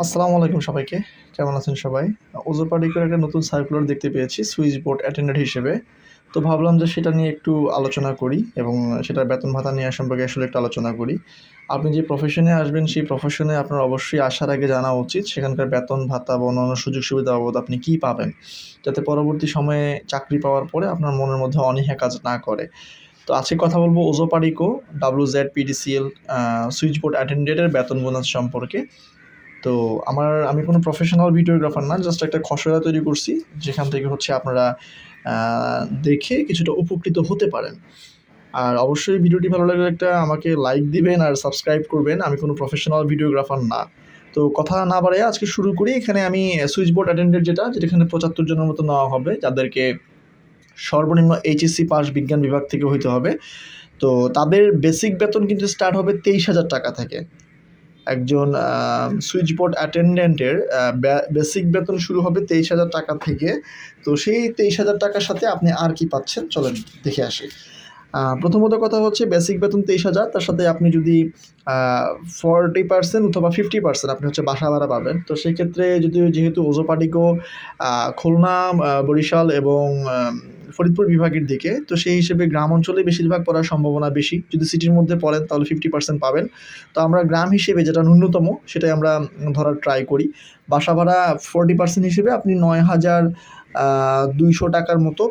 আসসালামু আলাইকুম সবাইকে। কেমন আছেন সবাই? ওজো পার্টিকুলার একটা নতুন সার্কুলার দেখতে পেয়েছি, সুইচ বোর্ড অ্যাটেন্ডেন্ট হিসেবে। তো ভাবলাম যে সেটা নিয়ে একটু আলোচনা করি এবং সেটার বেতন ভাতা নেওয়া সম্পর্কে আসলে একটু আলোচনা করি। আপনি যে প্রফেশনে আসবেন, সেই প্রফেশনে আপনার অবশ্যই আসার আগে জানা উচিত সেখানকার বেতন ভাতা বা অন্যান্য সুযোগ সুবিধা বাবদ আপনি কী পাবেন। যাতে পরবর্তী সময়ে চাকরি পাওয়ার পরে আপনার মনের মধ্যে অনীহা কাজ না করে। তো আজকে কথা বলব ওজো পারিকো W Z PDCL switch board অ্যাটেন্ডেন্টের বেতন বোনাস সম্পর্কে। তো আমার, আমি কোনো প্রফেশনাল ভিডিওগ্রাফার না জাস্ট একটা খসড়া তৈরি করছি, যেখান থেকে হচ্ছে আপনারা দেখে কিছুটা উপকৃত হতে পারেন। আর অবশ্যই ভিডিওটি ভালো লাগলে একটা আমাকে লাইক দিবেন আর সাবস্ক্রাইব করবেন। আমি কোনো প্রফেশনাল ভিডিওগ্রাফার না। তো কথা না বাড়াই আজকে শুরু করি। এখানে আমি সুইচ বোর্ড অ্যাটেন্ডেন্ট যেটা এখানে পঁচাত্তর জনের মতো নেওয়া হবে, যাদেরকে সর্বনিম্ন এইচএসসি পাস বিজ্ঞান বিভাগ থেকে হইতে হবে। তো তাদের বেসিক বেতন কিন্তু স্টার্ট হবে তেইশ হাজার টাকা থেকে। একজন সুইচ বোর্ড অ্যাটেন্ডেন্টের বেসিক বেতন শুরু হবে তেইশ হাজার টাকা থেকে। তো সেই তেইশ হাজার টাকার সাথে আপনি আর কি পাচ্ছেন? চলেন দেখে আসি। প্রথমত কথা হচ্ছে বেসিক বেতন তেইশ হাজার, তার সাথে আপনি যদি ফর্টি পার্সেন্ট অথবা ফিফটি পার্সেন্ট আপনি হচ্ছে বাসা ভাড়া পাবেন। তো সেক্ষেত্রে যদি যেহেতু ওজোপাটিকো খুলনা বরিশাল এবং ফরিদপুর বিভাগের দিকে, তো সেই হিসেবে গ্রাম অঞ্চলে বেশিরভাগ পড়ার সম্ভাবনা বেশি। যদি সিটির মধ্যে পড়েন তাহলে ফিফটি পার্সেন্ট পাবেন। তো আমরা গ্রাম হিসেবে যেটা ন্যূনতম, সেটাই আমরা ধরার ট্রাই করি। বাসা ভাড়া ফোরটি পার্সেন্ট হিসেবে আপনি নয় হাজার দুইশো টাকার মতো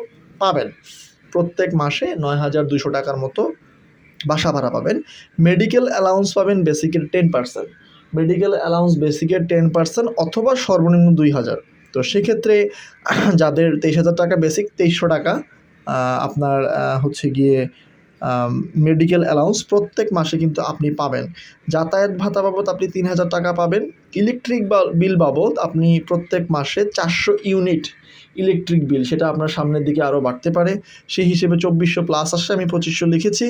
পাবেন। প্রত্যেক মাসে নয় হাজার দুইশো টাকার মতো বাসা ভাড়া পাবেন। মেডিকেল অ্যালাউন্স পাবেন বেসিকের টেন পার্সেন্ট মেডিকেল অ্যালাউন্স বেসিকের টেন পার্সেন্ট অথবা সর্বনিম্ন দুই হাজার। তো সেক্ষেত্রে যাদের তেইশ হাজার টাকা বেসিক তেইশশো টাকা আপনার হচ্ছে গিয়ে মেডিকেল অ্যালাউন্স প্রত্যেক মাসে কিন্তু আপনি পাবেন। যাতায়াত ভাতা বাবদ আপনি তিন হাজার টাকা পাবেন। ইলেকট্রিক বিল বাবদ আপনি প্রত্যেক মাসে চারশো ইউনিট ইলেকট্রিক বিল সেটা আপনার সামনের দিকে আরও বাড়তে পারে। সেই হিসেবে চব্বিশশো প্লাস আসছে, আমি পঁচিশশো লিখেছি।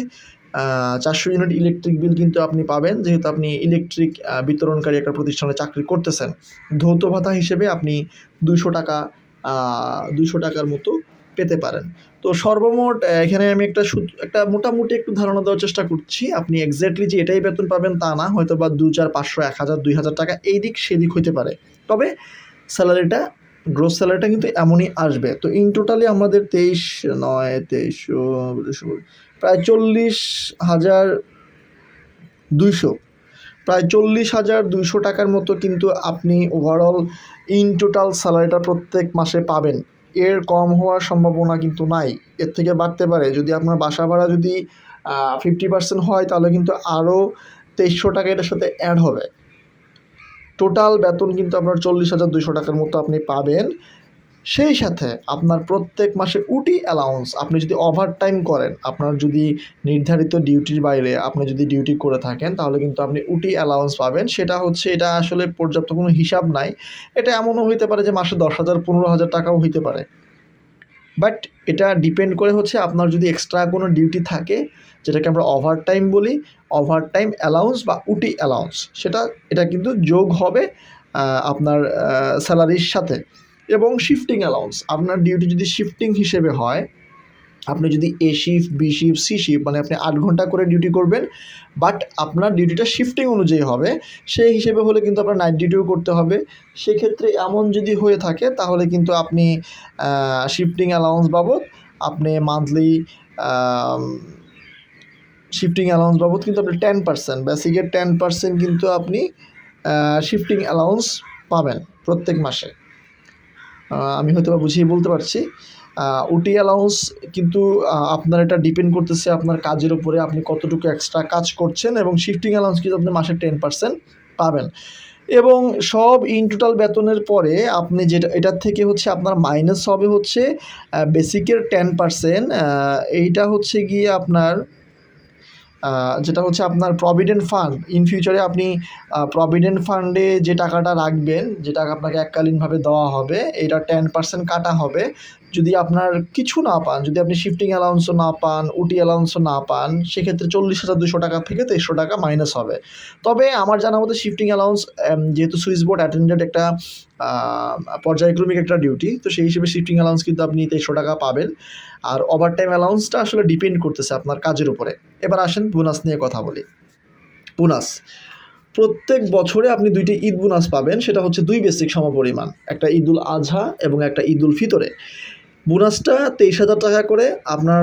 চারশো ইউনিট ইলেকট্রিক বিল কিন্তু আপনি পাবেন, যেহেতু আপনি ইলেকট্রিক বিতরণকারী একটা প্রতিষ্ঠানে চাকরি করতেছেন। ধৌত ভাতা হিসেবে আপনি দুইশো টাকা দুইশো টাকার মতো পেতে পারেন। তো সর্বমোট এখানে আমি একটা একটা মোটামুটি একটু ধারণা দেওয়ার চেষ্টা করছি। আপনি এক্স্যাক্টলি যে এটাই বেতন পাবেন তা না হয়তো বা দু চার পাঁচশো, এক হাজার, দুই হাজার টাকা এই দিক সেদিক হইতে পারে। তবে স্যালারিটা গ্রোথ স্যালারিটা কিন্তু এমনই আসবে। তো ইন টোটালি আমাদের তেইশ, নয় তেইশশো প্রায় চল্লিশ হাজার দুইশো। প্রায় চল্লিশ হাজার দুইশো টাকার মতো কিন্তু আপনি ওভারঅল ইন টোটাল স্যালারিটা প্রত্যেক মাসে পাবেন। এর কম হওয়ার সম্ভাবনা কিন্তু নাই। এর থেকে বাড়তে পারে। যদি আপনার বাসা ভাড়া যদি ফিফটি পার্সেন্ট হয়, তাহলে কিন্তু আরও তেইশশো টাকা এটার সাথে অ্যাড হবে। টোটাল বেতন কিন্তু আপনার চল্লিশ হাজার দুশো টাকার মতো আপনি পাবেন। সেই সাথে আপনার প্রত্যেক মাসে উটি অ্যালাউন্স আপনি যদি ওভার টাইম করেন, আপনার যদি নির্ধারিত ডিউটির বাইরে আপনি যদি ডিউটি করে থাকেন, তাহলে কিন্তু আপনি উটি অ্যালাউন্স পাবেন। সেটা হচ্ছে, এটা আসলে পর্যাপ্ত কোনো হিসাব নাই। এটা এমনও হইতে পারে যে মাসে দশ হাজার, পনেরো হাজার টাকাও হইতে পারে। বাট এটা ডিপেন্ড করে হচ্ছে আপনার যদি এক্সট্রা কোনো ডিউটি থাকে, যেটাকে আমরা ওভার টাইম বলি ওভার টাইম অ্যালাউন্স বা উটি অ্যালাউন্স সেটা, এটা কিন্তু যোগ হবে আপনার স্যালারির সাথে। এবং শিফটিং অ্যালাউন্স আপনার ডিউটি যদি শিফটিং হিসেবে হয় আপনি যদি A shift B shift C shift মানে আপনি আট ঘণ্টা করে ডিউটি করবেন বাট আপনার ডিউটিটা শিফটিং অনুযায়ী হবে, সেই হিসেবে হলে কিন্তু আপনার নাইট ডিউটিও করতে হবে। সেক্ষেত্রে এমন যদি হয়ে থাকে, তাহলে কিন্তু আপনি শিফটিং অ্যালাউন্স বাবদ আপনি মান্থলি শিফটিং অ্যালাউন্স বাবদ কিন্তু আপনি টেন পার্সেন্ট বেসিকের টেন পার্সেন্ট কিন্তু আপনি শিফটিং অ্যালাউন্স পাবেন প্রত্যেক মাসে। আমি হয়তো বুঝিয়ে বলতে পারছি। উটি অ্যালাউন্স কিন্তু আপনার এটা ডিপেন্ড করতেছে আপনার কাজের উপরে, আপনি কতটুকু এক্সট্রা কাজ করছেন এবং শিফটিং অ্যালাউন্স কিন্তু আপনি মাসে টেন পার্সেন্ট পাবেন। এবং সব ইন টোটাল বেতনের পরে আপনি যেটা এটার থেকে হচ্ছে আপনার মাইনাস হবে হচ্ছে বেসিকের টেন পার্সেন্ট এইটা হচ্ছে গিয়ে আপনার যেটা হচ্ছে আপনার প্রভিডেন্ট ফান্ড ইন ফিউচারে আপনি প্রভিডেন্ট ফান্ডে যে টাকাটা রাখবেন যে টাকা আপনাকে এককালীনভাবে দেওয়া হবে, এটা টেন পার্সেন্ট কাটা হবে। যদি আপনার কিছু না পান, যদি আপনি শিফটিং অ্যালাউন্সও না পান উটি অ্যালাউন্সও না পান, সেক্ষেত্রে চল্লিশ হাজার দুশো টাকা থেকে তেইশশো টাকা মাইনাস হবে। তবে আমার জানা মতো শিফটিং অ্যালাউন্স যেহেতু সুইচ বোর্ড অ্যাটেন্ডেন্ট একটা পর্যায়ক্রমিক একটা ডিউটি তো সেই হিসেবে শিফটিং অ্যালাউন্স কিন্তু আপনি তেইশশো টাকা পাবেন। আর ওভার টাইম অ্যালাউন্সটা আসলে ডিপেন্ড করতেছে আপনার কাজের উপরে। এবার আসেন বোনাস নিয়ে কথা বলি। বোনাস প্রত্যেক বছরে আপনি দুইটি ঈদ বোনাস পাবেন, সেটা হচ্ছে দুই বেসিক সমপরিমাণ, একটা ঈদুল আজহা এবং একটা ঈদুল ফিতরে। বোনাসটা তেইশ হাজার টাকা করে আপনার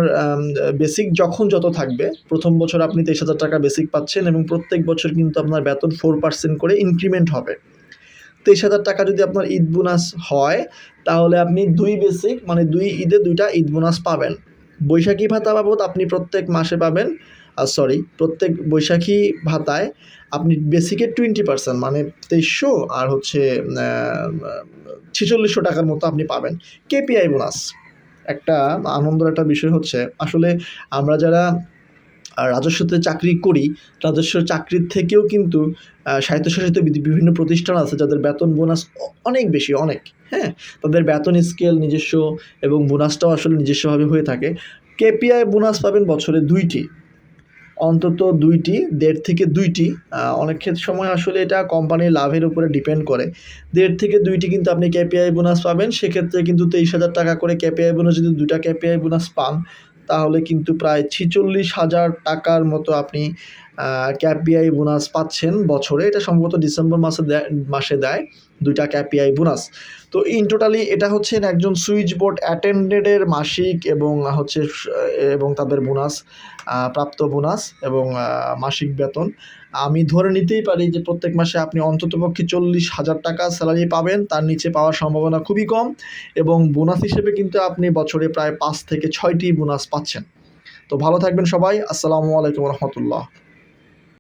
বেসিক যখন যত থাকবে, প্রথম বছর আপনি তেইশ হাজার টাকা বেসিক পাচ্ছেন এবং প্রত্যেক বছর কিন্তু আপনার বেতন ফোর পার্সেন্ট করে ইনক্রিমেন্ট হবে। তেইশ হাজার টাকা যদি আপনার ঈদ বোনাস হয়, তাহলে আপনি দুই বেসিক মানে দুই ঈদে দুইটা ঈদ বোনাস পাবেন। বৈশাখী ভাতা বাবদ আপনি প্রত্যেক মাসে পাবেন সরি প্রত্যেক বৈশাখী ভাতায় আপনি বেসিকে টোয়েন্টি পার্সেন্ট মানে তেইশশো আর হচ্ছে ছেচল্লিশশো টাকার মতো আপনি পাবেন। কেপিআই বোনাস একটা আনন্দের একটা বিষয় হচ্ছে, আসলে আমরা যারা রাজস্বতে চাকরি করি, রাজস্ব চাকরির থেকেও কিন্তু স্বায়ত্তশাসিত বিভিন্ন প্রতিষ্ঠান আছে যাদের বেতন বোনাস অনেক বেশি, অনেক হ্যাঁ? তাদের বেতন স্কেল নিজস্ব এবং বোনাসটাও আসলে নিজস্বভাবে হয়ে থাকে। কেপিআই বোনাস পাবেন বছরে দুইটি। অন্তত দুইটি, দেড় থেকে দুইটি। অনেক ক্ষেত্রে সময় আসলে এটা কোম্পানির লাভের উপরে ডিপেন্ড করে। দেড় থেকে দুইটি কিন্তু আপনি কেপিআই বোনাস পাবেন। সেক্ষেত্রে কিন্তু তেইশ হাজার টাকা করে কেপিআই বোনাস যদি দুইটা কেপিআই বোনাস পান, তাহলে কিন্তু প্রায় ছিচল্লিশ হাজার টাকার মতো আপনি ক্যাপিআই বোনাস পাচ্ছেন বছরে। এটা সম্ভবত ডিসেম্বর মাসে মাসে দেয় দুইটা ক্যাপিআই বোনাস। তো ইন টোটালি এটা হচ্ছে একজন সুইচ বোর্ড অ্যাটেন্ডেডের মাসিক এবং হচ্ছে এবং তাদের বোনাস প্রাপ্ত বোনাস এবং মাসিক বেতন। আমি ধরে নিতেই পারি যে প্রত্যেক মাসে আপনি অন্ততপক্ষে চল্লিশ হাজার টাকা স্যালারি পাবেন। তার নিচে পাওয়ার সম্ভাবনা খুবই কম এবং বোনাস হিসেবে কিন্তু আপনি বছরে প্রায় পাঁচ থেকে ছয়টি বোনাস পাচ্ছেন। তো ভালো থাকবেন সবাই। আসসালামু আলাইকুম রহমতুল্লাহ।